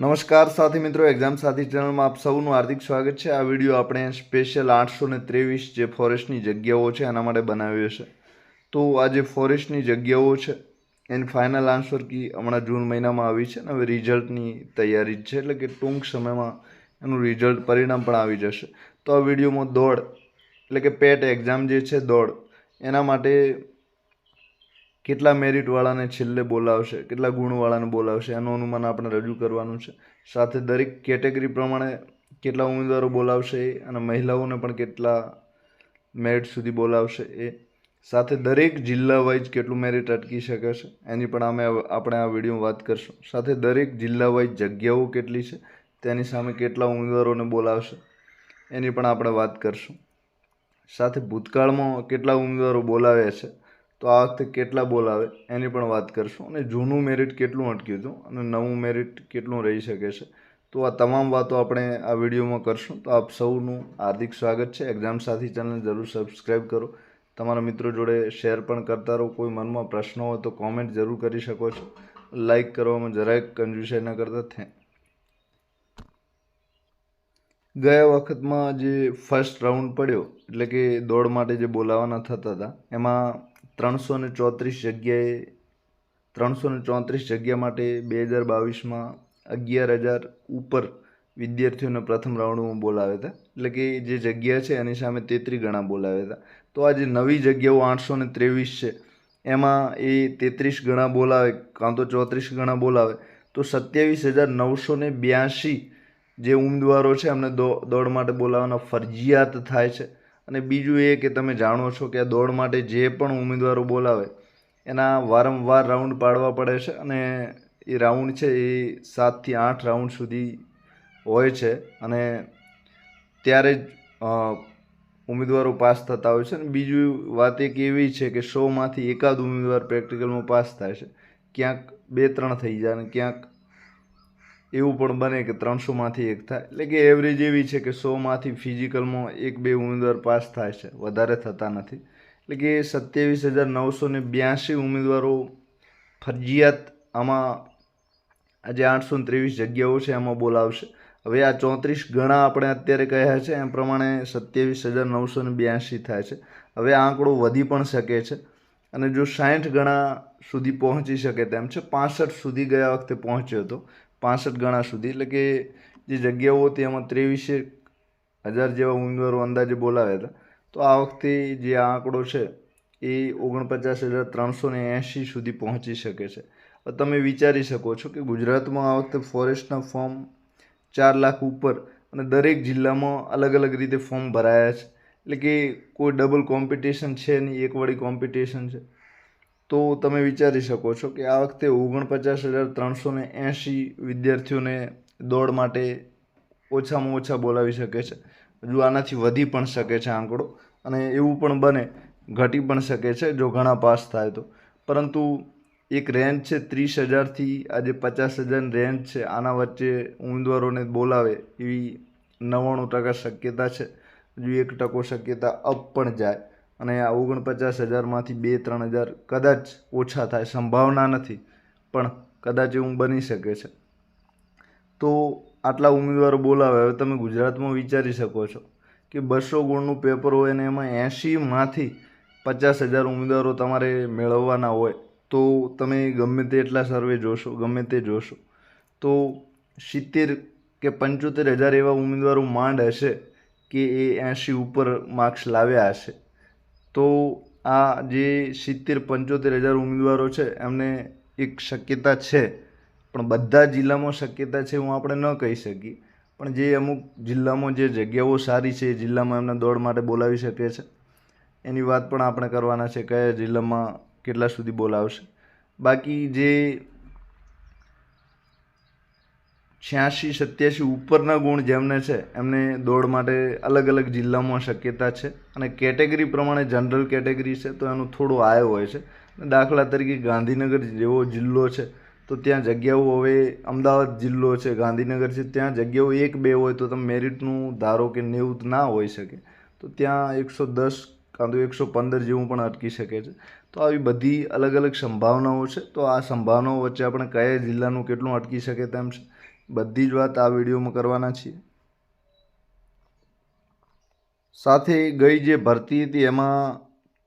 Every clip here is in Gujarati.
નમસ્કાર સાથી મિત્રો એક્ઝામ સાથી ચેનલમાં આપ સૌનું હાર્દિક સ્વાગત છે. આ વીડિયો આપણે સ્પેશિયલ આઠસો ને ત્રેવીસ જે ફોરેસ્ટની જગ્યાઓ છે એના માટે બનાવ્યો છે. તો આ જે ફોરેસ્ટની જગ્યાઓ છે, એની ફાઇનલ આન્સર કી હમણાં જૂન મહિનામાં આવી છે અને હવે રિઝલ્ટની તૈયારી જ છે. એટલે કે ટૂંક સમયમાં એનું રિઝલ્ટ પરિણામ પણ આવી જશે. તો આ વિડીયોમાં દોડ, એટલે કે પેટ એક્ઝામ જે છે દોડ, એના માટે કેટલા મેરિટવાળાને છેલ્લે બોલાવશે, કેટલા ગુણવાળાને બોલાવશે, એનું અનુમાન આપણે રજૂ કરવાનું છે. સાથે દરેક કેટેગરી પ્રમાણે કેટલા ઉમેદવારો બોલાવશે એ અને મહિલાઓને પણ કેટલા મેરિટ સુધી બોલાવશે એ. સાથે દરેક જિલ્લા વાઇઝ કેટલું મેરિટ અટકી શકે છે, એની પણ અમે આપણે આ વિડીયોમાં વાત કરશું. સાથે દરેક જિલ્લા વાઇઝ જગ્યાઓ કેટલી છે, તેની સામે કેટલા ઉમેદવારોને બોલાવશે, એની પણ આપણે વાત કરશું. સાથે ભૂતકાળમાં કેટલા ઉમેદવારો બોલાવ્યા છે તો આ વખતે કેટલા બોલાવે એની પણ વાત કરશું. અને જૂનું મેરિટ કેટલું અટક્યું હતું અને નવું મેરિટ કેટલું રહી શકે છે. તો આ તમામ વાતો આપણે આ વિડીયોમાં કરશું. તો આપ સૌનું હાર્દિક સ્વાગત છે. એક્ઝામ સાથી ચેનલ જરૂર સબસ્ક્રાઈબ કરો. તમારા મિત્રો જોડે શેર પણ કરતા રહો. કોઈ મનમાં પ્રશ્નો હોય તો કોમેન્ટ જરૂર કરી શકો છો. લાઈક કરવામાં જરાય કંજુસાઈ ન કરતા. થે ગયા વખતમાં જે ફર્સ્ટ રાઉન્ડ પડ્યો, એટલે કે દોડ માટે જે બોલાવાના થતા હતા, એમાં ત્રણસો ને ચોત્રીસ જગ્યાએ, ત્રણસો ને ચોત્રીસ જગ્યા માટે બે હજાર બાવીસમાં અગિયાર હજાર ઉપર વિદ્યાર્થીઓને પ્રથમ રાઉન્ડમાં બોલાવ્યા હતા. એટલે કે જે જગ્યા છે એની સામે તેત્રીસ ગણા બોલાવ્યા હતા. તો આ જે નવી જગ્યાઓ આઠસો ને ત્રેવીસ છે, એમાં એ તેત્રીસ ગણા બોલાવે કાં તો ચોત્રીસ ગણા બોલાવે, તો સત્યાવીસ હજાર નવસો ને બ્યાસી જે ઉમેદવારો છે એમને દોડ માટે બોલાવવાના ફરજિયાત થાય છે. અને બીજું એ કે તમે જાણો છો કે આ દોડ માટે જે પણ ઉમેદવારો બોલાવે, એના વારંવાર રાઉન્ડ પાડવા પડે છે અને એ રાઉન્ડ છે એ સાતથી આઠ રાઉન્ડ સુધી હોય છે અને ત્યારે જ ઉમેદવારો પાસ થતા હોય છે. અને બીજું વાત એક એવી છે કે સોમાંથી એકાદ ઉમેદવાર પ્રેક્ટિકલમાં પાસ થાય છે. ક્યાંક બે ત્રણ થઈ જાય અને ક્યાંક એવું પણ બને કે ત્રણસોમાંથી એક થાય. એટલે કે એવરેજ એવી છે કે સોમાંથી ફિઝિકલમાં એક બે ઉમેદવાર પાસ થાય છે. વધારે થતા નથી. એટલે કે સત્યાવીસ હજાર નવસો ને બ્યાસી ઉમેદવારો ફરજિયાત આમાં આજે આઠસો ત્રેવીસ જગ્યાઓ છે એમાં બોલાવશે. હવે આ ચોત્રીસ ગણા આપણે અત્યારે કહ્યા છે, એમ પ્રમાણે સત્યાવીસ હજાર નવસો ને બ્યાસી થાય છે. હવે આંકડો વધી પણ શકે છે. અને જો સાઠ ગણા સુધી પહોંચી શકે તેમ છે, પાસઠ સુધી ગયા વખતે પહોંચ્યો હતો. પાસઠ ગણા સુધી. એટલે કે જે જગ્યાઓ હતી એમાં ત્રેવીસે હજાર જેવા ઉમેદવારો અંદાજે બોલાવ્યા હતા. તો આ વખતે જે આંકડો છે એ ઓગણપચાસ હજાર ત્રણસો ને એંશી સુધી પહોંચી શકે છે. તમે વિચારી શકો છો કે ગુજરાતમાં આ વખતે ફોરેસ્ટના ફોર્મ ચાર લાખ ઉપર અને દરેક જિલ્લામાં અલગ અલગ રીતે ફોર્મ ભરાયા છે. એટલે કે કોઈ ડબલ કોમ્પિટિશન છે નહીં, એક વળી કોમ્પિટિશન છે. તો તમે વિચારી શકો છો કે આ વખતે ઓગણપચાસ હજાર ત્રણસો ને એંશી વિદ્યાર્થીઓને દોડ માટે ઓછામાં ઓછા બોલાવી શકે છે. હજુ આનાથી વધી પણ શકે છે આંકડો અને એવું પણ બને, ઘટી પણ શકે છે જો ઘણા પાસ થાય તો. પરંતુ એક રેન્જ છે ત્રીસ હજારથી આજે પચાસ હજારની રેન્જ છે. આના વચ્ચે ઉમેદવારોને બોલાવે એવી નવ્વાણું ટકા શક્યતા છે. હજુ એક ટકો શક્યતા અપ પણ જાય. અને આ ઓગણપચાસ હજારમાંથી બે ત્રણ હજાર કદાચ ઓછા થાય, સંભાવના નથી, પણ કદાચ એવું બની શકે છે. તો આટલા ઉમેદવારો બોલાવે હવે તમે ગુજરાતમાં વિચારી શકો છો કે બસો ગુણનું પેપર હોય અને એમાં એંશીમાંથી પચાસ હજાર ઉમેદવારો તમારે મેળવવાના હોય, તો તમે ગમે તે એટલા સર્વે જોશો, ગમે તે જોશો. તો સિત્તેર કે પંચોતેર હજાર એવા ઉમેદવારો માંડ હશે કે એ એંશી ઉપર માર્ક્સ લાવ્યા હશે. તો આ જે સિત્તેર, પંચોતેર હજાર ઉમેદવારો છે, એમને એક શક્યતા છે. પણ બધા જિલ્લામાં શક્યતા છે હું આપણે ન કહી શકીએ. પણ જે અમુક જિલ્લામાં જે જગ્યાઓ સારી છે, એ જિલ્લામાં એમને દોડ માટે બોલાવી શકે છે. એની વાત પણ આપણે કરવાના છે કયા જિલ્લામાં કેટલા સુધી બોલાવશે. બાકી જે છ્યાસી સત્યાસી ઉપરના ગુણ જેમને છે, એમને દોડ માટે અલગ અલગ જિલ્લામાં શક્યતા છે. અને કેટેગરી પ્રમાણે જનરલ કેટેગરી છે, તો એનું થોડો આયો હોય છે. દાખલા તરીકે ગાંધીનગર જેવો જિલ્લો છે, તો ત્યાં જગ્યાઓ હવે અમદાવાદ જિલ્લો છે, ગાંધીનગર છે, ત્યાં જગ્યાઓ એક બે હોય તો તમે મેરિટનું ધારો કે નેવું ના હોઈ શકે. તો ત્યાં એકસો દસ કાં તો એકસો પંદર જેવું પણ અટકી શકે છે. તો આવી બધી અલગ અલગ સંભાવનાઓ છે, તો આ સંભાવનાઓ વચ્ચે આપણે કયા જિલ્લાનું કેટલું અટકી શકે તેમ છે બધી જ વાત આ વિડીયોમાં કરવાના છીએ. સાથે ગઈ જે ભરતી હતી એમાં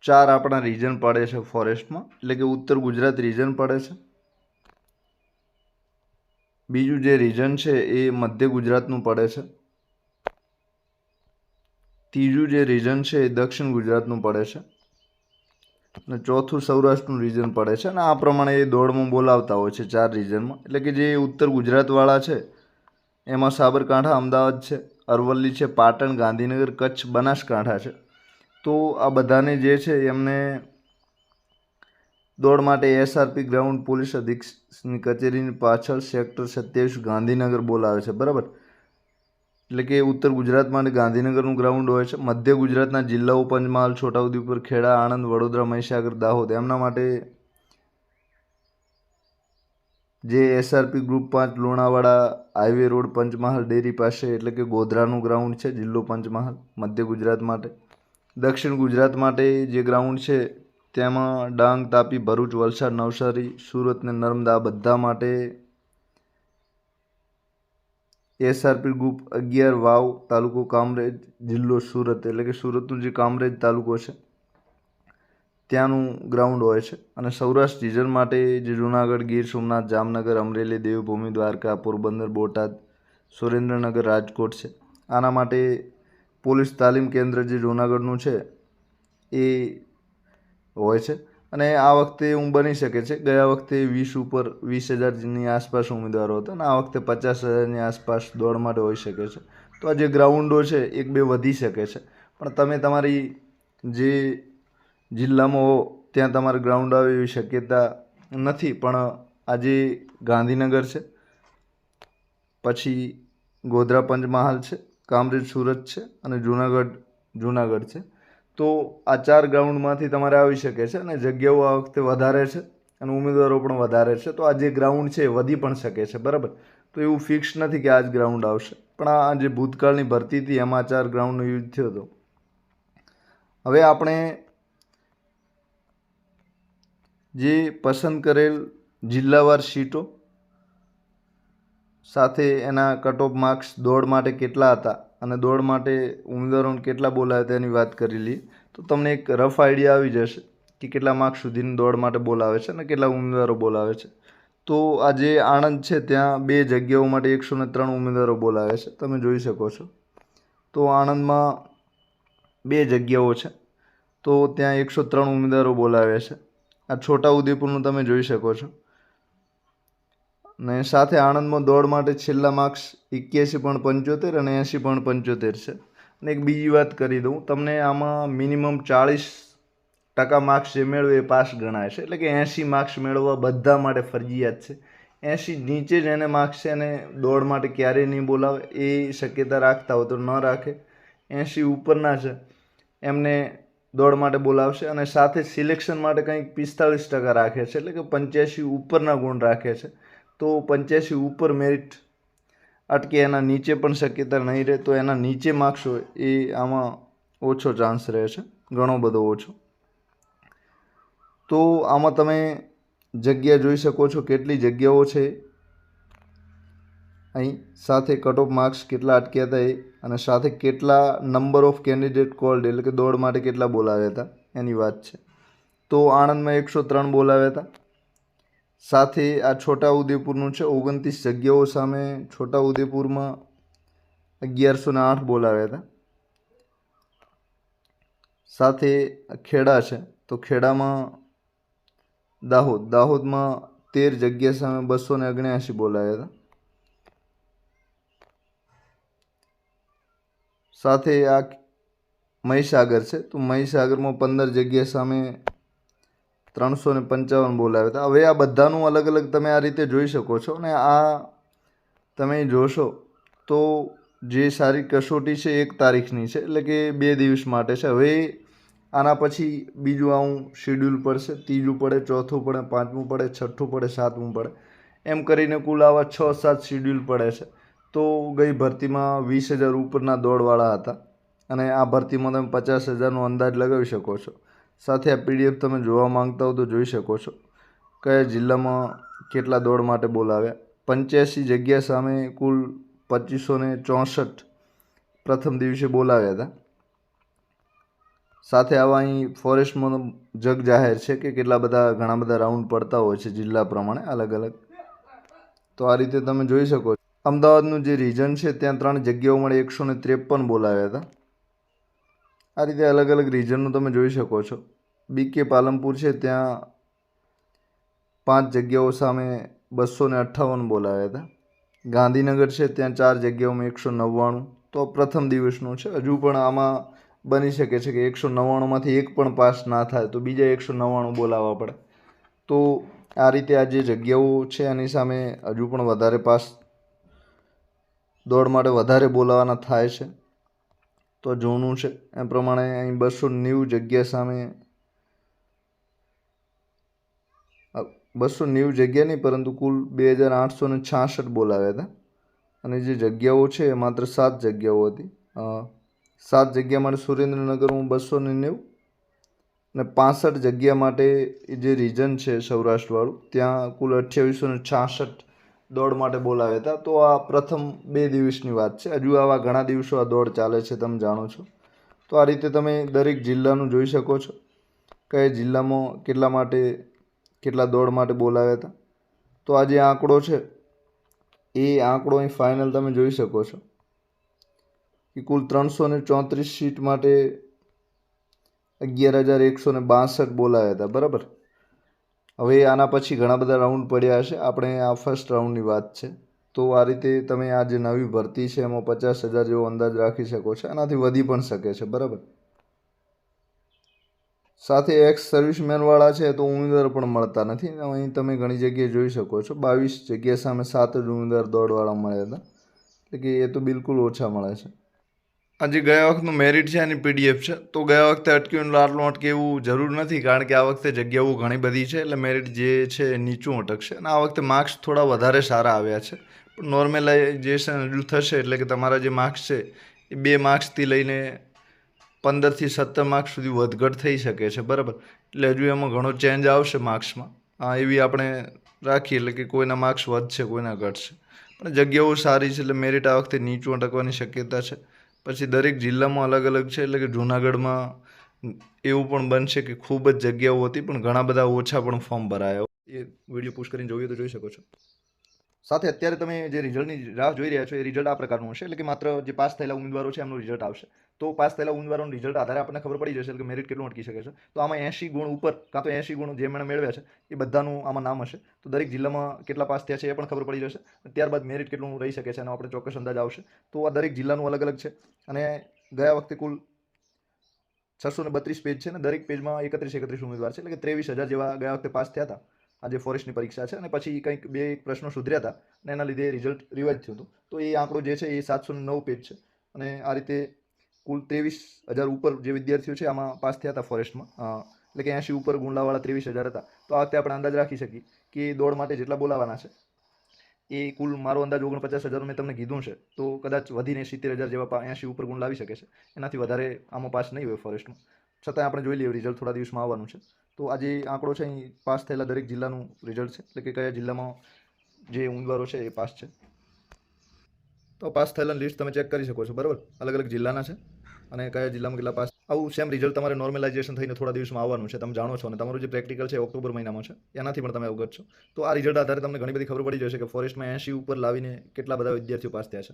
ચાર આપણા રીજન પડે છે ફોરેસ્ટમાં એટલે કે ઉત્તર ગુજરાત રીજન પડે છે. બીજું જે રીજન છે એ મધ્ય ગુજરાતનું પડે છે. ત્રીજું જે રીજન છે એ દક્ષિણ ગુજરાતનું પડે છે. અને ચોથું સૌરાષ્ટ્રનું રિજન પડે છે અને આ પ્રમાણે એ દોડમાં બોલાવતા હોય છે ચાર રિજનમાં એટલે કે જે ઉત્તર ગુજરાતવાળા છે, એમાં સાબરકાંઠા, અમદાવાદ છે, અરવલ્લી છે, પાટણ, ગાંધીનગર, કચ્છ, બનાસકાંઠા છે. તો આ બધાને જે છે એમને દોડ માટે એસઆરપી, ગ્રાઉન્ડ પોલીસ અધિક્ષકની કચેરીની પાછળ સેક્ટર સત્યાવીસ ગાંધીનગર બોલાવે છે. બરાબર? એટલે કે ઉત્તર ગુજરાત માટે ગાંધીનગરનું ગ્રાઉન્ડ હોય છે. મધ્ય ગુજરાતના જિલ્લાઓ પંચમહાલ, છોટાઉદેપુર, ખેડા, આણંદ, વડોદરા, મહીસાગર, દાહોદ એમના માટે જે એસઆરપી ગ્રુપ પાંચ, Lunawada highway road Panchmahal, dairy પાસે એટલે કે ગોધરાનું ગ્રાઉન્ડ છે, જિલ્લો પંચમહાલ, મધ્ય ગુજરાત માટે. દક્ષિણ ગુજરાત માટે જે ગ્રાઉન્ડ છે, તેમાં ડાંગ, તાપી, ભરૂચ, વલસાડ, નવસારી, સુરત ને નર્મદા બધા માટે એસઆરપી ગ્રુપ અગિયાર વાવ તાલુકો કામરેજ જિલ્લો સુરત. એટલે કે સુરતનું જે કામરેજ તાલુકો છે, ત્યાંનું ગ્રાઉન્ડ હોય છે. અને સૌરાષ્ટ્ર રિજન માટે જે જૂનાગઢ, ગીર સોમનાથ, જામનગર, અમરેલી, દેવભૂમિ, દ્વારકા, પોરબંદર, બોટાદ, સુરેન્દ્રનગર, રાજકોટ છે. આના માટે પોલીસ તાલીમ કેન્દ્ર જે જૂનાગઢનું છે, એ હોય છે. અને આ વખતે એવું બની શકે છે. ગયા વખતે વીસ ઉપર વીસ હજારની આસપાસ ઉમેદવારો હતા અને આ વખતે પચાસ હજારની આસપાસ દોડ માટે હોઈ શકે છે. તો આ જે ગ્રાઉન્ડો છે એક બે વધી શકે છે. પણ તમે તમારી જે જિલ્લામાં હો, ત્યાં તમારે ગ્રાઉન્ડ આવે એવી શક્યતા નથી. પણ આજે ગાંધીનગર છે, પછી ગોધરા પંચમહાલ છે, કામરેજ સુરત છે અને જુનાગઢ જુનાગઢ છે. તો આ ચાર ગ્રાઉન્ડમાંથી તમારે આવી શકે છે અને જગ્યાઓ આ વખતે વધારે છે અને ઉમેદવારો પણ વધારે છે. તો આ જે ગ્રાઉન્ડ છે એ વધી પણ શકે છે, બરાબર? તો એવું ફિક્સ નથી કે આ જ ગ્રાઉન્ડ આવશે. પણ આ જે ભૂતકાળની ભરતી હતી એમાં ચાર ગ્રાઉન્ડનો યુઝ થયો હતો. હવે આપણે જે પસંદ કરેલ જિલ્લાવાર સીટો સાથે એના કટ ઓફ માર્ક્સ દોડ માટે કેટલા હતા? અને દોડ માટે ઉમેદવારોને કેટલા બોલાવ્યા તેની વાત કરી લઈએ તો તમને એક રફ આઈડિયા આવી જશે કે કેટલા માર્ક્સ સુધીની દોડ માટે બોલાવે છે અને કેટલા ઉમેદવારો બોલાવે છે. તો આ જે આણંદ છે, ત્યાં બે જગ્યાઓ માટે એકસો ને ત્રણ ઉમેદવારો બોલાવે છે. તમે જોઈ શકો છો. તો આણંદમાં બે જગ્યાઓ છે. તો ત્યાં એકસો ત્રણ ઉમેદવારો બોલાવે છે. આ છોટાઉદેપુરનું તમે જોઈ શકો છો. ને સાથે આણંદમાં દોડ માટે છેલ્લા માર્ક્સ એક્યાસી પોઈન્ટ પંચોતેર અને એંસી પોઈન્ટ પંચોતેર છે. અને એક બીજી વાત કરી દઉં, તમને આમાં મિનિમમ ચાળીસ ટકા માર્ક્સ જે મેળવે એ પાસ ગણાય છે. એટલે કે એંસી માર્ક્સ મેળવવા બધા માટે ફરજિયાત છે. એંસી નીચે જ એને માર્ક્સ છે એને દોડ માટે ક્યારેય નહીં બોલાવે એ શક્યતા રાખતા હોય તો ન રાખે. એંસી ઉપરના છે, એમને દોડ માટે બોલાવશે અને સાથે સિલેક્શન માટે કંઈક પિસ્તાળીસ ટકા રાખે છે. એટલે કે પંચ્યાસી ઉપરના ગુણ રાખે છે. તો પંચ્યાસી ઉપર મેરિટ અટકે એના નીચે પણ શક્યતા નહીં રહે તો એના નીચે માર્ક્સ હોય, એ આમાં ઓછો ચાન્સ રહે છે, ઘણો બધો ઓછો. તો આમાં તમે જગ્યા જોઈ શકો છો, કેટલી જગ્યાઓ છે. અહીં સાથે કટ ઓફ માર્ક્સ કેટલા અટક્યા હતા એ, અને સાથે કેટલા નંબર ઓફ કેન્ડિડેટ કોલ્ડ એટલે કે દોડ માટે કેટલા બોલાવ્યા હતા, એની વાત છે. તો આણંદમાં એકસો ત્રણ બોલાવ્યા હતા. સાથે આ છોટાઉદેપુરનું છે, ઓગણત્રીસ જગ્યાઓ સામે છોટાઉદેપુરમાં અગિયારસો ને આઠ બોલાવ્યા હતા. સાથે ખેડા છે, તો ખેડામાં દાહોદ, દાહોદમાં તેર જગ્યા સામે બસો ને ઓગણ્યાસી બોલાવ્યા હતા. સાથે આ મહીસાગર છે, તો મહીસાગરમાં પંદર જગ્યા સામે ત્રણસો ને પંચાવન બોલાવ્યા હતા. હવે આ બધાનું અલગ અલગ તમે આ રીતે જોઈ શકો છો અને આ તમે જોશો તો જે સારી કસોટી છે એક તારીખની છે, એટલે કે બે દિવસ માટે છે. હવે આના પછી બીજું આવું શિડ્યુલ પડશે. ત્રીજું પડે, ચોથું પડે, પાંચમું પડે, છઠ્ઠું પડે, સાતમું પડે. એમ કરીને કુલ આવા છ સાત શિડ્યુલ પડે છે. તો ગઈ ભરતીમાં વીસ હજાર ઉપરના દોડવાળા હતા અને આ ભરતીમાં તમે પચાસ હજારનો અંદાજ લગાવી શકો છો. સાથે આ પીડીએફ તમે જોવા માંગતા હો તો જોઈ શકો છો. કયા જિલ્લામાં કેટલા દોડ માટે બોલાવ્યા? પંચ્યાસી જગ્યા સામે કુલ પચીસો ને ચોસઠ પ્રથમ દિવસે બોલાવ્યા હતા. સાથે આવા અહીં ફોરેસ્ટમાં જગ જાહેર છે કે કેટલા બધા, ઘણા બધા રાઉન્ડ પડતા હોય છે જિલ્લા પ્રમાણે અલગ અલગ. તો આ રીતે તમે જોઈ શકો છો. અમદાવાદનું જે રીજન છે, ત્યાં ત્રણ જગ્યાઓ મળે એકસો ત્રેપન બોલાવ્યા હતા. આ રીતે અલગ અલગ રીજનનું તમે જોઈ શકો છો. બીકે પાલનપુર છે, ત્યાં પાંચ જગ્યાઓ સામે બસો ને અઠ્ઠાવન બોલાવ્યા હતા. ગાંધીનગર છે, ત્યાં ચાર જગ્યાઓમાં એકસો નવ્વાણું. તો પ્રથમ દિવસનું છે, હજુ પણ આમાં બની શકે છે કે એકસો નવ્વાણુંમાંથી એક પણ પાસ ના થાય, તો બીજા એકસો નવ્વાણું બોલાવવા પડે. તો આ રીતે આ જે જગ્યાઓ છે, એની સામે હજુ પણ વધારે પાસ દોડ માટે વધારે બોલાવાના થાય છે. તો જૂનું છે. એ પ્રમાણે અહીં બસો નેવું જગ્યા સામે બસો નેવું જગ્યા નહીં, પરંતુ કુલ બે હજાર આઠસો ને છાસઠ બોલાવ્યા હતા. અને જે જગ્યાઓ છે એ માત્ર સાત જગ્યાઓ હતી. સાત જગ્યા માટે સુરેન્દ્રનગરમાં બસો ને નેવું અને પાસઠ જગ્યા માટે જે રીજન છે સૌરાષ્ટ્રવાળું, ત્યાં કુલ અઠ્યાવીસો ને છાસઠ દોડ માટે બોલાવ્યા હતા. તો આ પ્રથમ બે દિવસની વાત છે. હજુ આવા ઘણા દિવસો આ દોડ ચાલે છે તમે જાણો છો. તો આ રીતે તમે દરેક જિલ્લાનું જોઈ શકો છો કયા જિલ્લામાં કેટલા માટે, કેટલા દોડ માટે બોલાવ્યા હતા. તો આ જે આંકડો છે, એ આંકડો અહીં ફાઇનલ તમે જોઈ શકો છો કે કુલ ત્રણસો ને ચોત્રીસ સીટ માટે અગિયાર હજાર એકસો ને બાસઠ બોલાવ્યા હતા. બરાબર? હવે આના પછી ઘણા બધા રાઉન્ડ પડ્યા હશે. આપણે આ ફર્સ્ટ રાઉન્ડની વાત છે. તો આ રીતે તમે આ જે નવી ભરતી છે, એમાં પચાસ હજાર જેવો અંદાજ રાખી શકો છો. એનાથી વધી પણ શકે છે, બરાબર? સાથે એક્સ સર્વિસમેનવાળા છે, તો ઉમેદવાર પણ મળતા નથી. અહીં તમે ઘણી જગ્યાએ જોઈ શકો છો. બાવીસ જગ્યા સામે સાત જ ઉમેદવાર દોડવાળા મળ્યા હતા. એટલે કે એ તો બિલકુલ ઓછા મળે છે. આજે ગયા વખતનું મેરિટ છે એની પીડીએફ છે, તો ગયા વખતે અટક્યું આટલું અટકેવું જરૂર નથી, કારણ કે આ વખતે જગ્યાઓ ઘણી બધી છે, એટલે મેરિટ જે છે નીચું અટકશે. અને આ વખતે માર્ક્સ થોડા વધારે સારા આવ્યા છે. પણ નોર્મલાઇઝેશન હજુ થશે, એટલે કે તમારા જે માર્ક્સ છે, એ બે માર્ક્સથી લઈને પંદરથી સત્તર માર્ક્સ સુધી વધઘટ થઈ શકે છે, બરાબર? એટલે હજુ એમાં ઘણો ચેન્જ આવશે માર્ક્સમાં હા, એવી આપણે રાખીએ, એટલે કે કોઈના માર્ક્સ વધશે, કોઈના ઘટશે. પણ જગ્યાઓ સારી છે, એટલે મેરિટ આ વખતે નીચું અટકવાની શક્યતા છે. પછી દરેક જિલ્લામાં અલગ અલગ છે, એટલે કે જુનાગઢમાં એવું પણ બનશે કે ખૂબ જ જગ્યાઓ હતી, પણ ઘણા બધા ઓછા પણ ફોર્મ ભરાયા. એ વીડિયો પુશ કરીને જોઈએ તો જોઈ શકો છો. સાથે અત્યારે તમે જે રિઝલ્ટની રાહ જોઈ રહ્યા છો, એ રિઝલ્ટ આ પ્રકારનું હશે? એટલે કે માત્ર જે પાસ થયેલા ઉમેદવારો છે, એમનું રિઝલ્ટ આવશે. તો પાસ થયેલા ઉમેદવારોનું રિઝલ્ટ આધારે આપણને ખબર પડી જશે કે મેરિટ કેટલું અટકી શકે છે. તો આમાં એંશી ગુણ ઉપર કાં તો એંશી ગુણ જે મેં મેળવ્યા છે, એ બધાનું આમાં નામ હશે. તો દરેક જિલ્લામાં કેટલા પાસ થયા છે, એ પણ ખબર પડી જશે. ત્યારબાદ મેરિટ કેટલું રહી શકે છે, એનો આપણે ચોક્કસ અંદાજ આવશે. તો આ દરેક જિલ્લાનું અલગ અલગ છે. અને ગયા વખતે કુલ છસો ને બત્રીસ પેજ છે ને, દરેક પેજમાં એકત્રીસ એકત્રીસ ઉમેદવાર છે. એટલે કે ત્રેવીસ હજાર જેવા ગયા વખતે પાસ થયા હતા. આ જે ફોરેસ્ટની પરીક્ષા છે અને પછી કંઈક બે એક પ્રશ્નો સુધર્યા હતા અને એના લીધે રિઝલ્ટ રિવાઇઝ થયું હતું. તો એ આંકડો જે છે એ સાતસો નવ પેજ છે. અને આ રીતે કુલ ત્રેવીસ હજાર ઉપર જે વિદ્યાર્થીઓ છે આમાં પાસ થયા હતા ફોરેસ્ટમાં એટલે કે એંશી ઉપર ગુંડાવાળા ત્રેવીસ હજાર હતા. તો આ વખતે આપણે અંદાજ રાખી શકીએ કે દોડ માટે જેટલા બોલાવાના છે. એ કુલ મારો અંદાજ ઓગણપચાસ હજાર મેં તમને કીધું છે. તો કદાચ વધીને સિત્તેર હજાર જેવા એંશી ઉપર ગુણ લાવી શકે છે. એનાથી વધારે આમાં પાસ નહીં હોય ફોરેસ્ટમાં છતાં આપણે જોઈ લઈએ રિઝલ્ટ થોડા દિવસમાં આવવાનું છે. તો આજે આંકડો છે અહીં પાસ થયેલા દરેક જિલ્લાનું રિઝલ્ટ છે. એટલે કે કયા જિલ્લામાં જે ઉમેદવારો છે એ પાસ છે. તો પાસ થયેલા લિસ્ટ તમે ચેક કરી શકો છો, બરાબર? અલગ અલગ જિલ્લાના છે અને કયા જિલ્લામાં કેટલા પાસ. આવું સેમ રિઝલ્ટ તમારે નોર્મલાઇઝેશન થઈને થોડા દિવસમાં આવવાનું છે, તમે જાણો છો. અને તમારું જે પ્રેક્ટિકલ છે ઓક્ટોબર મહિનામાં છે. એનાથી પણ તમે અવગત છો. તો આ રિઝલ્ટ આધારે તમને ઘણી બધી ખબર પડી જશે કે ફોરેસ્ટમાં એંશી ઉપર લાવીને કેટલા બધા વિદ્યાર્થીઓ પાસ થયા છે.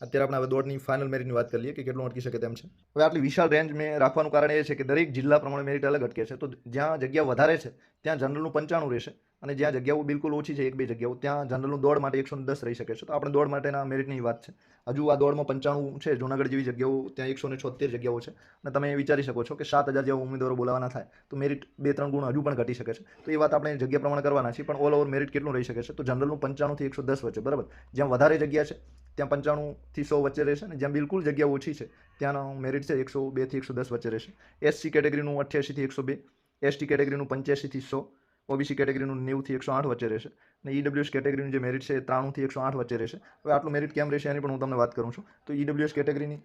અત્યારે આપણે હવે દોડની ફાઇનલ મેરિટની વાત કરીએ કે કેટલું અટકી શકે તેમ છે. હવે આટલી વિશાળ રેન્જ મેં રાખવાનું કારણ એ છે કે દરેક જિલ્લા પ્રમાણે મેરિટ અલગ અટકે છે. તો જ્યાં જગ્યા વધારે છે ત્યાં જનરલનું પંચાણું રહેશે અને જ્યાં જગ્યાઓ બિલકુલ ઓછી છે એક બે જગ્યાઓ, ત્યાં જનરલનું દોડ માટે એકસો દસ રહી શકે છે. તો આપણે દોડ માટેના મેરિટની વાત છે. હજુ આ દોડમાં પંચાણું છે, જૂનાગઢ જેવી જગ્યાઓ, ત્યાં એકસો ને છોતેર જગ્યાઓ છે. અને તમે વિચારી શકો છો કે સાત હજાર જેવા ઉમેદવારો બોલાવાના થાય, તો મેરિટ બે ત્રણ ગુણ હજુ પણ ઘટી શકે છે. તો એ વાત આપણે જગ્યા પ્રમાણે કરવાના છીએ, પણ ઓલ ઓવર મેરિટ કેટલું રહી શકે છે? તો જનરલનું પંચાણુંથી એકસો દસ વચ્ચે, બરાબર? જ્યાં વધારે જગ્યા છે, ત્યાં પંચાણુંથી સો વચ્ચે રહેશે અને જ્યાં બિલકુલ જગ્યા ઓછી છે, ત્યાંનો મેરિટ છે એકસો બેથી એકસો દસ વચ્ચે રહેશે. એસસી કેટેગરીનું અઠ્યાસીથી એકસો બે. એસટી કેટેગરીનું પંચ્યાસીથી સો ઓબીસી કેટેગરીનું નેવુંથી એકસો આઠ વચ્ચે રહેશે. અને ઈડબ્લ્યુએસ કેટેગરીનું જે મેરિટ છે એ ત્રાણુંથી એકસો આઠ વચ્ચે રહેશે. હવે આટલું મેરિટ કેમ રહેશે એની પણ હું તમને વાત કરું છું. તો ઈડબ્લ્યુએસ કેટેગરીની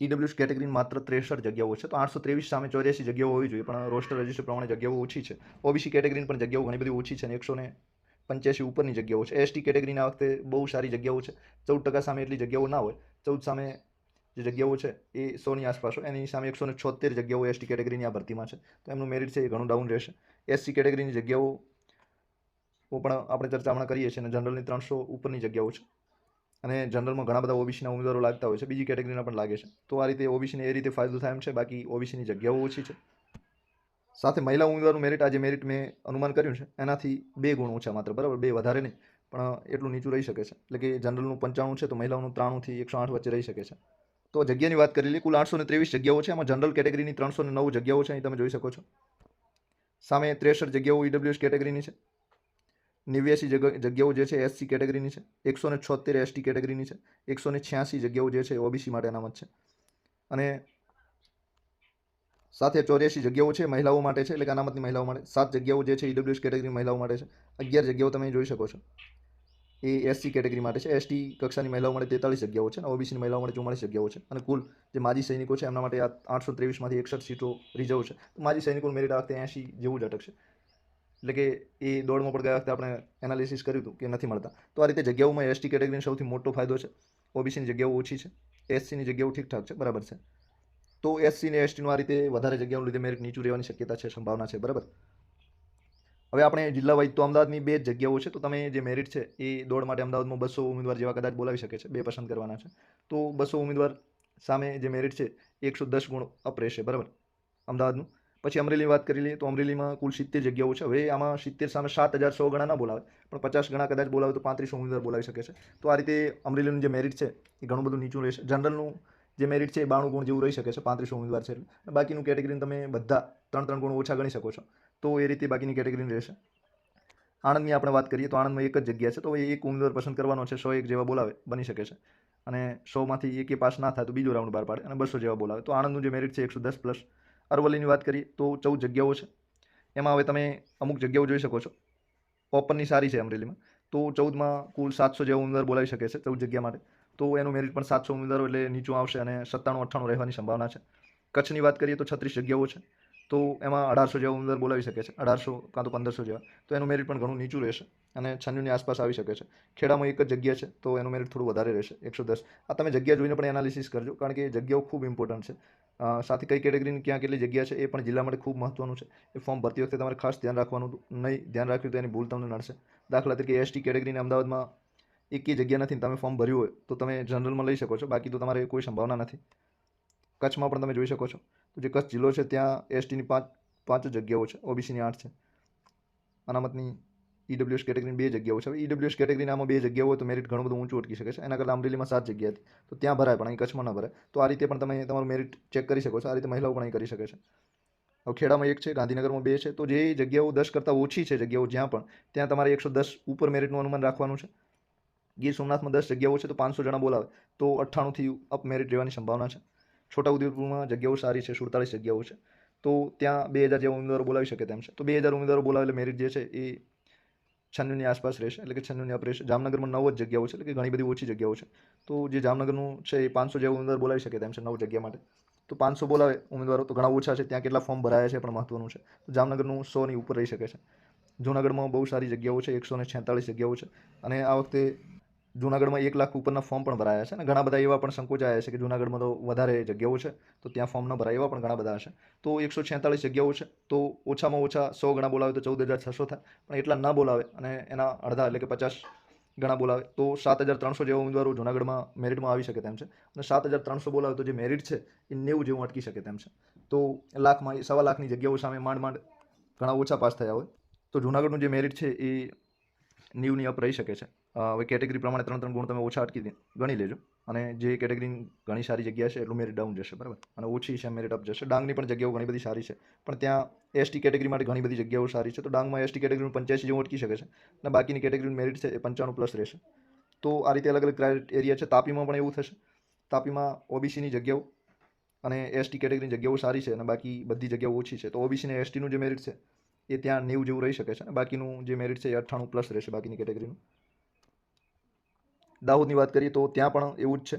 ઈડબ્લ્યુએસ કેટેગરીની માત્ર ત્રેસઠ જગ્યાઓ છે. તો આઠસો ત્રેવીસ સામે ચોર્યાસી જગ્યાઓ હોવી જોઈએ, પણ રોસ્ટર રજિસ્ટર પ્રમાણે જગ્યાઓ ઓછી છે. ઓબીસી કેટેગરીની પણ જગ્યાઓ ઘણી બધી ઓછી છે અને એકસો ને પંચ્યાસી ઉપરની જગ્યાઓ છે. એસટી કેટેગરીના વખતે બહુ સારી જગ્યાઓ છે. ચૌદ ટકા સામે એટલી જગ્યાઓ ના હોય. ચૌદ સામે જે જગ્યાઓ છે એ સોની આસપાસ હોય. એની સામે એકસો ને છોતેર જગ્યાઓ એસટી કેટેગરીની આ ભરતીમાં છે. તો એમનું મેરિટ છે એ ઘણું ડાઉન રહેશે. એસસી કેટેગરીની જગ્યાઓ પણ આપણે ચર્ચા હમણાં કરીએ છીએ અને જનરલની ત્રણસો ઉપરની જગ્યાઓ છે. અને જનરલમાં ઘણા બધા ઓબીસીના ઉમેદવારો લાગતા હોય છે. બીજી કેટેગરીના પણ લાગે છે. તો આ રીતે ઓબીસીને એ રીતે ફાયદો થાય એમ છે. બાકી ઓબીસીની જગ્યાઓ ઓછી છે. સાથે મહિલા ઉમેદવારનું મેરિટ આજે મેરિટ મેં અનુમાન કર્યું છે, એનાથી બે ગુણ ઓછા માત્ર, બરાબર? બે વધારે નહીં. પણ એટલું નીચું રહી શકે છે. એટલે કે જનરલનું પંચાણું છે, તો મહિલાઓનું ત્રાણુંથી એકસો આઠ વચ્ચે રહી શકે છે. તો જગ્યાની વાત કરી લઈએ કુલ આઠસો ત્રેવીસ જગ્યાઓ છે. એમાં જનરલ કેટેગરીની ત્રણસો નવ જગ્યાઓ છે. અહીં તમે જોઈ શકો છો. સામે ત્રેસઠ જગ્યાઓ ઈડબ્લ્યુએસ કેટેગરીની છે. નેવ્યાસી જગ્યાઓ જે છે, એસસી કેટેગરીની છે. એકસો ને છોતેર એસટી કેટેગરીની છે. એકસો ને છ્યાસી જગ્યાઓ જે છે ઓબીસી માટે અનામત છે. અને સાથે ચોર્યાસી જગ્યાઓ છે, મહિલાઓ માટે છે, એટલે કે અનામતની મહિલાઓ માટે. સાત જગ્યાઓ જે છે ઈડબ્લ્યુએસ કેટેગરી મહિલાઓ માટે છે. અગિયાર જગ્યાઓ તમે જોઈ શકો છો. એ એસસી કેટેગરી માટે છે. એસટી કક્ષાની મહિલાઓ માટે તેતાલીસ જગ્યાઓ છે અને ઓબીસીની મહિલાઓ માટે ચુમ્માળીસ જગ્યાઓ છે. અને કુલ જે માજી સૈનિકો છે, એમના માટે આ આઠસો ત્રેવીસમાંથી એકસઠ સીટો રિઝર્વ છે. તો માજી સૈનિકો મેરિટ આ વખતે એંશી જેવું જ અટકશે એટલે કે એ દોડમાં પણ ગયા વખતે આપણે એનાલિસિસ કર્યું હતું કે નથી મળતા. તો આ રીતે જગ્યાઓમાં એસટી કેટેગરીનો સૌથી મોટો ફાયદો છે. ઓબીસીની જગ્યાઓ ઓછી છે. એસસીની જગ્યાઓ ઠીકઠાક છે. બરાબર છે. તો એસસી ને એસટીનું આ રીતે વધારે જગ્યાઓને લીધે મેરિટ નીચું રહેવાની શક્યતા છે, સંભાવના છે. બરાબર? હવે આપણે જિલ્લા વાઇઝ તો અમદાવાદની બે જ જગ્યાઓ છે, તો તમે જે મેરિટ છે એ દોડ માટે અમદાવાદમાં બસો ઉમેદવાર જેવા કદાચ બોલાવી શકે છે, બે પસંદ કરવાના છે. તો બસો ઉમેદવાર સામે જે મેરિટ છે, એકસો દસ ગુણ અપ રહેશે, બરાબર? અમદાવાદનું. પછી અમરેલીની વાત કરી લઈએ, તો અમરેલીમાં કુલ સિત્તેર જગ્યાઓ છે. હવે આમાં સિત્તેર સામે સાત હજાર સો ગણા ના બોલાવે, પણ પચાસ ગણા કદાચ બોલાવે તો પાંત્રીસો ઉમેદવાર બોલાવી શકે છે. તો આ રીતે અમરેલીનું જે મેરિટ છે, એ ઘણું બધું નીચું રહેશે. જનરલનું જે મેરિટ છે એ બાણું ગુણ જેવું રહી શકે છે, પાંત્રીસો ઉમેદવાર છે એટલે. બાકીનું કેટેગરીને તમે બધા ત્રણ ત્રણ ગુણ ઓછા ગણી શકો છો. તો એ રીતે બાકીની કેટેગરીની રહેશે. આણંદની આપણે વાત કરીએ તો આણંદમાં એક જ જગ્યા છે, તો એ એક ઉમેદવાર પસંદ કરવાનો છે, સો એક જેવા બોલાવે, બની શકે છે. અને સોમાંથી એક પાસ ના થાય તો બીજો રાઉન્ડ બહાર પાડે અને બસો જેવા બોલાવે. તો આણંદનું જે મેરિટ છે એકસો દસ પ્લસ અરવલ્લીની વાત કરીએ તો ચૌદ જગ્યાઓ છે. એમાં હવે તમે અમુક જગ્યાઓ જોઈ શકો છો. ઓપનની સારી છે અમરેલીમાં તો ચૌદમાં કુલ સાતસો જેવા ઉમેદવાર બોલાવી શકે છે ચૌદ જગ્યા માટે. તો એનું મેરિટ પણ સાતસો ઉમેદવારો એટલે નીચું આવશે અને સત્તાણું, અઠ્ઠાણું રહેવાની સંભાવના છે. કચ્છની વાત કરીએ તો છત્રીસ જગ્યાઓ છે. તો એમાં અઢારસો જેવા ઉમેદવાર બોલાવી શકે છે. અઢારસો કાં તો પંદરસો જેવા. તો એનું મેરિટ પણ ઘણું નીચું રહેશે અને છન્નુની આસપાસ આવી શકે છે. ખેડામાં એક જ જગ્યા છે, તો એનું મેરિટ થોડું વધારે રહેશે, એકસો દસ. આ તમે જગ્યા જોઈને પણ એનાલિસિસ કરજો, કારણ કે જગ્યાઓ ખૂબ ઇમ્પોર્ટન્ટ છે. સાથે કઈ કેટેગરીની ક્યાં કેટલી જગ્યા છે એ પણ જિલ્લા માટે ખૂબ મહત્વનું છે. એ ફોર્મ ભરતી વખતે તમારે ખાસ ધ્યાન રાખવાનું નહીં. ધ્યાન રાખ્યું તો એની ભૂલ તમને નડશે. દાખલા તરીકે એસટી કેટેગરીને અમદાવાદમાં એકેય જગ્યા નથી તમે ફોર્મ ભર્યું હોય, તો તમે જનરલમાં લઈ શકો છો. બાકી તો તમારે કોઈ સંભાવના નથી. કચ્છમાં પણ તમે જોઈ શકો છો. તો જે કચ્છ જિલ્લો છે, ત્યાં એસટીની પાંચ પાંચ જગ્યાઓ છે. ઓબીસીની આઠ છે. અનામતની ઈડબ્લ્યુએસ કેટેગરીની બે જગ્યાઓ છે. ઈડબ્લ્યુએસ કેટેગરીના આમાં બે જગ્યાઓ હોય તો મેરિટ ઘણું બધું ઊંચું અટકી શકે છે. એના કરતાં અમરેલીમાં સાત જગ્યા હતી. તો ત્યાં ભરાય, પણ અહીં કચ્છમાં ન ભરાય. તો આ રીતે પણ તમે તમારું મેરિટ ચેક કરી શકો છો. આ રીતે મહિલાઓ પણ અહીં કરી શકે છે. હવે ખેડામાં એક છે, ગાંધીનગરમાં બે છે. તો જે જગ્યાઓ દસ કરતાં ઓછી છે, જગ્યાઓ જ્યાં પણ, ત્યાં તમારે એકસો દસ ઉપર મેરિટનું અનુમાન રાખવાનું છે. ગીર સોમનાથમાં દસ જગ્યાઓ છે, તો પાંચસો જણા બોલાવે. તો અઠ્ઠાણુંથી અપ મેરિટ રહેવાની સંભાવના છે. છોટાઉદેપુરમાં જગ્યાઓ સારી છે, સુડતાલીસ જગ્યાઓ છે. તો ત્યાં બે હજાર જેવા ઉમેદવારો બોલાવી શકે તેમ છે. તો બે હજાર ઉમેદવારો બોલાવે એટલે મેરિટ જે છે, એ છન્નુની આસપાસ રહેશે. એટલે કે છન્નુની અપ રહેશે. જામનગરમાં નવ જ જગ્યાઓ છે, એટલે કે ઘણી બધી ઓછી જગ્યાઓ છે. તો જે જામનગરનું છે, એ પાંચસો જેવા ઉમેદવાર બોલાવી શકે તેમ છે, નવ જગ્યા માટે. તો પાંચસો બોલાવે ઉમેદવારો, તો ઘણા ઓછા છે. ત્યાં કેટલા ફોર્મ ભરાયા છે, પણ મહત્વનું છે. તો જામનગરનું સોની ઉપર રહી શકે છે. જૂનાગઢમાં બહુ સારી જગ્યાઓ છે, એકસો ને છેતાળીસ જગ્યાઓ છે. અને આ વખતે જૂનાગઢમાં એક લાખ ઉપરના ફોર્મ પણ ભરાયા છે અને ઘણા બધા એવા પણ સંકોચાયા છે કે જૂનાગઢમાં તો વધારે જગ્યાઓ છે, તો ત્યાં ફોર્મ ન ભરાય એવા પણ ઘણા બધા હશે તો એકસો છેતાળીસ જગ્યાઓ છે, તો ઓછામાં ઓછા સો ગણા બોલાવે તો ચૌદ હજાર છસો થાય, પણ એટલા ના બોલાવે અને એના અડધા એટલે કે પચાસ ગણા બોલાવે. તો સાત હજાર ત્રણસો જેવા ઉમેદવારો જૂનાગઢમાં મેરિટમાં આવી શકે તેમ છે અને સાત હજાર ત્રણસો બોલાવે તો જે મેરિટ છે એ નેવું જેવું અટકી શકે તેમ છે. તો લાખમાં સવા લાખની જગ્યાઓ સામે માંડ માંડ ઘણા ઓછા પાસ થયા હોય. તો જૂનાગઢનું જે મેરિટ છે એ નીવની અપ રહી શકે છે. હવે કેટેગરી પ્રમાણે ત્રણ ત્રણ ગુણ તમે ઓછા અટકી ગણી લેજો. અને જે કેટેગરી ઘણી સારી જગ્યા છે, એટલું મેરિટ ડાઉન જશે, બરાબર? અને ઓછી છે મેરિટ અપ જશે. ડાંગની પણ જગ્યાઓ ઘણી બધી સારી છે. પણ ત્યાં એસટી કેટેગરી માટે ઘણી બધી જગ્યાઓ સારી છે. તો ડાંગમાં એસટી કેટેગરીનું પંચ્યાસી જેવું અટકી શકે છે. અને બાકીની કેટેગરીનું મેરિટ છે એ પંચાણું પ્લસ રહેશે. તો આ રીતે અલગ અલગ એરિયા છે. તાપીમાં પણ એવું થશે. તાપીમાં ઓબીસીની જગ્યાઓ અને એસટી કેટેગરીની જગ્યાઓ સારી છે અને બાકી બધી જગ્યાઓ ઓછી છે. તો ઓબીસી અને એસટીનું જે મેરિટ છે એ ત્યાં નેવું જેવું રહી શકે છે. અને બાકીનું જે મેરિટ છે એ અઠ્ઠાણું પ્લસ રહેશે બાકીની કેટેગરીનું. દાહોદની વાત કરીએ તો ત્યાં પણ એવું જ છે.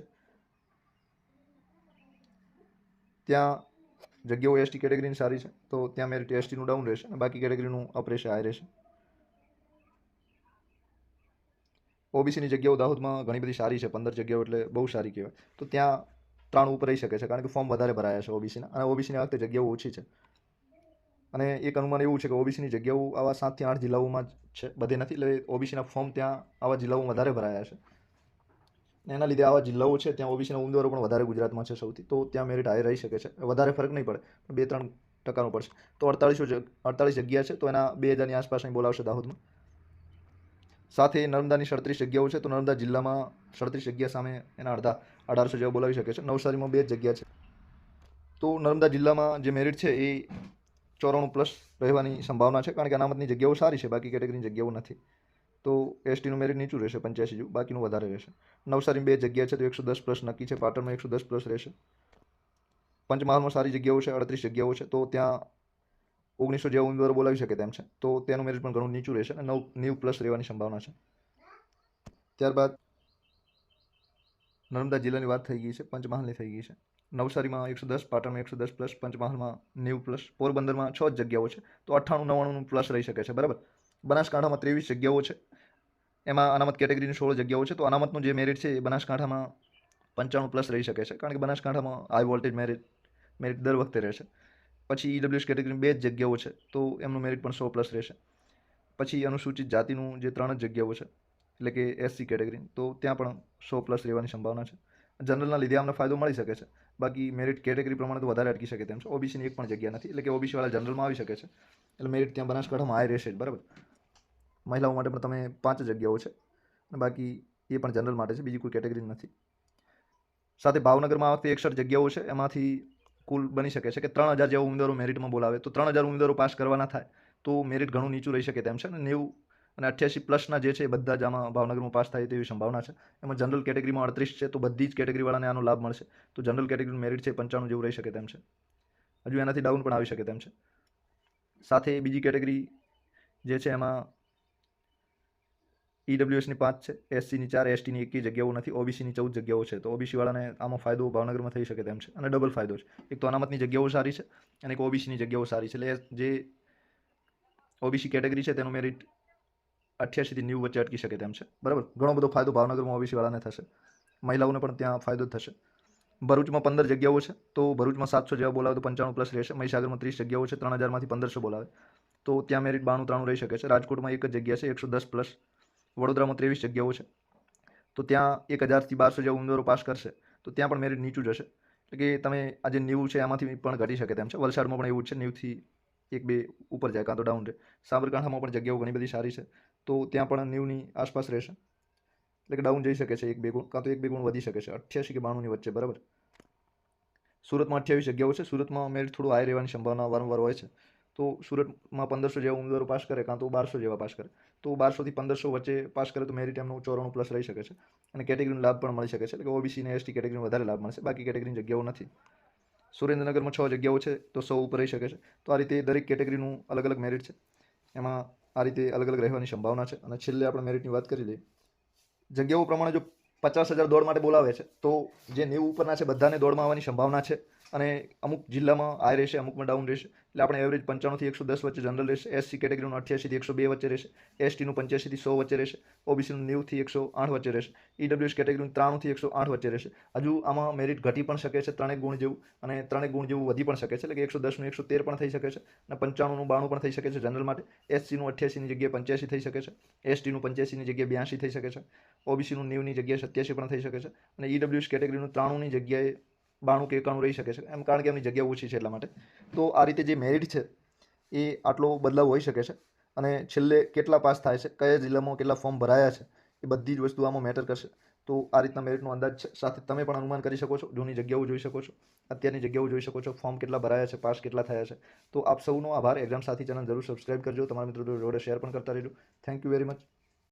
ત્યાં જગ્યાઓ એસટી કેટેગરીની સારી છે, તો ત્યાં મેરિટ એસટીનું ડાઉન રહેશે અને બાકી કેટેગરીનું અપ રહેશે હાઈ રહેશે. ઓબીસીની જગ્યાઓ દાહોદમાં ઘણી બધી સારી છે, પંદર જગ્યાઓ એટલે બહુ સારી કહેવાય. તો ત્યાં ત્રણ ઉપર રહી શકે છે, કારણ કે ફોર્મ વધારે ભરાયા છે ઓબીસીના અને ઓબીસીની વખતે જગ્યાઓ ઓછી છે. અને એક અનુમાન એવું છે કે ઓબીસીની જગ્યાઓ આવા સાતથી આઠ જિલ્લાઓમાં જ છે, બધે નથી, એટલે ઓબીસીના ફોર્મ ત્યાં આવા જિલ્લાઓમાં વધારે ભરાયા છે. એના લીધે આવા જિલ્લાઓ છે, ત્યાં ઓબીસીના ઉમેદવારો પણ વધારે ગુજરાતમાં છે સૌથી. તો ત્યાં મેરિટ હાઈ રહી શકે છે. વધારે ફરક નહીં પડે, પણ બે ત્રણ ટકાનું પડશે. તો અડતાળીસો અડતાળીસ જગ્યા છે, તો એના બે હજારની આસપાસ અહીં બોલાવશે દાહોદમાં. સાથે નર્મદાની સડત્રીસ જગ્યાઓ છે, તો નર્મદા જિલ્લામાં સડત્રીસ જગ્યા સામે એના અડધા, અઢારસો જેવા બોલાવી શકે છે. નવસારીમાં બે જગ્યા છે. તો નર્મદા જિલ્લામાં જે મેરિટ છે, એ ચોરાણું પ્લસ રહેવાની સંભાવના છે, કારણ કે અનામતની જગ્યાઓ સારી છે, બાકી કેટેગરીની જગ્યાઓ નથી. તો એસટીનું મેરિટ નીચું રહેશે, પંચ્યાસી જેવું, બાકીનું વધારે રહેશે. નવસારી બે જગ્યા છે, તો એકસો દસ પ્લસ નક્કી છે, પાટણમાં એકસો દસ પ્લસ રહેશે. પંચમહાલમાં સારી જગ્યાઓ છે, અડત્રીસ જગ્યાઓ છે, તો ત્યાં ઓગણીસો જેવા ઉમેદવારો બોલાવી શકે તેમ છે. તો તેનું મેરિટ પણ ઘણું નીચું રહેશે અને નવ, નેવું પ્લસ રહેવાની સંભાવના છે. ત્યારબાદ નર્મદા જિલ્લાની વાત થઈ ગઈ છે, પંચમહાલની થઈ ગઈ છે. નવસારીમાં એકસો દસ, પાટણમાં એકસો દસ પ્લસ પંચમહાલમાં નેવું પ્લસ પોરબંદરમાં છ જ જગ્યાઓ છે, તો અઠ્ઠાણું નવ્વાણું પ્લસ રહી શકે છે, બરાબર? બનાસકાંઠામાં ત્રેવીસ જગ્યાઓ છે. એમાં અનામત કેટેગરીની સોળ જગ્યાઓ છે. તો અનામતનું જે મેરિટ છે એ બનાસકાંઠામાં પંચાણું પ્લસ રહી શકે છે. કારણ કે બનાસકાંઠામાં હાઈ વોલ્ટેજ મેરિટ મેરિટ દર વખતે રહેશે પછી ઈડબ્લ્યુએસ કેટેગરીની બે જ જગ્યાઓ છે. તો એમનું મેરિટ પણ સો પ્લસ રહેશે. પછી અનુસૂચિત જાતિનું જે ત્રણ જ જગ્યાઓ છે, એટલે કે એસસી કેટેગરી તો ત્યાં પણ સો પ્લસ રહેવાની સંભાવના છે. જનરલના લીધે અમને ફાયદો મળી શકે છે. બાકી મેરિટ કેટેગરી પ્રમાણે તો વધારે અટકી શકે તેમ છે. ઓબીસીની એક પણ જગ્યા નથી. એટલે કે ઓબીસીવાળા જનરલમાં આવી શકે છે. એટલે મેરિટ ત્યાં બનાસકાંઠામાં હાઈ રહેશે જ. બરાબર? મહિલાઓ માટે પણ તમે પાંચ જગ્યાઓ છે અને બાકી એ પણ જનરલ માટે છે, બીજી કોઈ કેટેગરી નથી. સાથે ભાવનગરમાં આવતી એકસઠ જગ્યાઓ છે, એમાંથી કુલ બની શકે છે કે ત્રણ હજાર જેવા ઉમેદવારો મેરિટમાં બોલાવે. તો ત્રણ હજાર ઉમેદવારો પાસ કરવાના થાય, તો મેરિટ ઘણું નીચું રહી શકે તેમ છે અને નેવું અને અઠ્યાસી પ્લસના જે છે એ બધા જ આમાં ભાવનગરમાં પાસ થાય તેવી સંભાવના છે. એમાં જનરલ કેટેગરીમાં અડત્રીસ છે, તો બધી જ કેટેગરીવાળાને આનો લાભ મળશે. તો જનરલ કેટેગરીનું મેરિટ છે પંચાણું જેવું રહી શકે તેમ છે. હજુ એનાથી ડાઉન પણ આવી શકે તેમ છે. સાથે બીજી કેટેગરી જે છે એમાં ઈડબ્લ્યુએસની પાંચ છે એસસીની ચાર એસટીની એકી જગ્યાઓ નથી ઓબીસીની ચૌદ જગ્યાઓ છે. તો ઓબીસીવાળાને આમાં ફાયદો ભાવનગરમાં થઈ શકે તેમ છે અને ડબલ ફાયદો છે. એક તો અનામતની જગ્યાઓ સારી છે અને એક ઓબીસીની જગ્યાઓ સારી છે. એટલે જે ઓબીસી કેટેગરી છે તેનું મેરિટ અઠ્યાસીથી નેવું વચ્ચે અટકી શકે તેમ છે. બરાબર? ઘણો બધો ફાયદો ભાવનગરમાં ઓબીસીવાળાને થશે. મહિલાઓને પણ ત્યાં ફાયદો થશે. ભરૂચમાં પંદર જગ્યાઓ છે, તો ભરૂચમાં સાતસો જેવા બોલાવે તો પંચાણું પ્લસ રહેશે. મહીસાગરમાં ત્રીસ જગ્યાઓ છે, ત્રણ હજારમાંથી પંદરસો બોલાવે. તો ત્યાં મેરિટ બાણું, ત્રાણું રહી શકે છે. રાજકોટમાં એક જ જગ્યા છે, એકસો દસ પ્લસ વડોદરામાં ત્રેવીસ જગ્યાઓ છે. તો ત્યાં એક હજારથી બારસો જેવા ઉમેદવારો પાસ કરશે. તો ત્યાં પણ મેરિટ નીચું જશે. એટલે કે તમે આજે નેવું છે આમાંથી પણ ઘટી શકે તેમ છે. વલસાડમાં પણ એવું જ છે. નેવથી એક બે ઉપર જાય, કાં તો ડાઉન રહે. સાબરકાંઠામાં પણ જગ્યાઓ ઘણી બધી સારી છે. તો ત્યાં પણ નેવની આસપાસ રહેશે. એટલે કે ડાઉન જઈ શકે છે એક બે ગુણ, કાં તો એક બે ગુણ વધી શકે છે. અઠ્યાસી કે બાણુંની વચ્ચે, બરાબર? સુરતમાં અઠ્યાવીસ જગ્યાઓ છે. સુરતમાં મેરિટ થોડું હાઈ રહેવાની સંભાવના વારંવાર હોય છે. તો સુરતમાં પંદરસો જેવા ઉમેદવારો પાસ કરે, કાં તો બારસો જેવા પાસ કરે. તો બારસોથી પંદરસો વચ્ચે પાસ કરે તો મેરિટ એમનું ચોરાણું પ્લસ રહી શકે છે. અને કેટેગરીનો લાભ પણ મળી શકે છે. એટલે કે ઓબીસી અને એસટી કેટેગરીનો વધારે લાભ મળશે. બાકી કેટેગરીની જગ્યાઓ નથી. સુરેન્દ્રનગરમાં છ જગ્યાઓ છે તો સો ઉપર રહી શકે છે. તો આ રીતે દરેક કેટેગરીનું અલગ અલગ મેરિટ છે. એમાં આ રીતે અલગ અલગ રહેવાની સંભાવના છે. અને છેલ્લે આપણે મેરિટની વાત કરી લઈએ. જગ્યાઓ પ્રમાણે જો પચાસ હજાર દોડ માટે બોલાવે છે, તો જે નેવું ઉપરના છે બધાને દોડમાં આવવાની સંભાવના છે. અને અમુક જિલ્લામાં હાઈ રહેશે, અમુકમાં ડાઉન રહેશે. એટલે આપણે એવરેજ પંચાણુંથી એકસો દસ વચ્ચે જનરલ રહેશે. એસસી કેટેગરીનું અઠ્યાસીથી એકસો બે વચ્ચે રહેશે. એસટીનું પંચ્યાસીથી સો વચ્ચે રહેશે. ઓબીસીનું નેવુંથી એકસો આઠ વચ્ચે રહેશે. ઈડબ્લ્યુએસ કેટેગરીનું ત્રાણુંથી એકસો આઠ વચ્ચે રહેશે. હજુ આમાં મેરિટ ઘટી પણ શકે છે ત્રણેક ગુણ જેવું અને ત્રણેક ગુણ જેવું વધી પણ શકે છે. એટલે કે એકસો દસનું એકસો તેર પણ થઈ શકે છે અને પંચાણુંનું બાણું પણ થઈ શકે છે જનરલ માટે. એસસીનું અઠ્યાસીની જગ્યાએ પંચ્યાસી થઈ શકે છે. એસટીનું પંચ્યાસીની જગ્યાએ બ્યાસી થઈ શકે છે. ઓબીસીનું નેવની જગ્યાએ સત્યાસી પણ થઈ શકે છે. અને ઈડબ્લ્યુએસ કેટેગરીનું ત્રાણુંની જગ્યાએ બાણું કે એકાણું રહી શકે છે. એમ કારણ કે એમની જગ્યા ઓછી છે એટલા માટે. તો આ રીતે જે મેરિટ છે, એ આટલો બદલાવ હોઈ શકે છે. અને છેલ્લે કેટલા પાસ થાય છે, કયા જિલ્લામાં કેટલા ફોર્મ ભરાયા છે, એ બધી જ વસ્તુ આમાં મેટર કરશે. તો આ રીતના મેરિટનો અંદાજ છે. સાથે તમે પણ અનુમાન કરી શકો છો, જૂની જગ્યાઓ જોઈ શકો છો, અત્યારની જગ્યાઓ જોઈ શકો છો ફોર્મ કેટલા ભરાયા છે, પાસ કેટલા થયા છે. તો આપ સૌનો આભાર. એક્ઝામ સાથી ચેનલ જરૂર સબસ્ક્રાઇબ કરજો. તમારા મિત્રો જોડે શેર પણ કરતા રહેજો. Thank you very much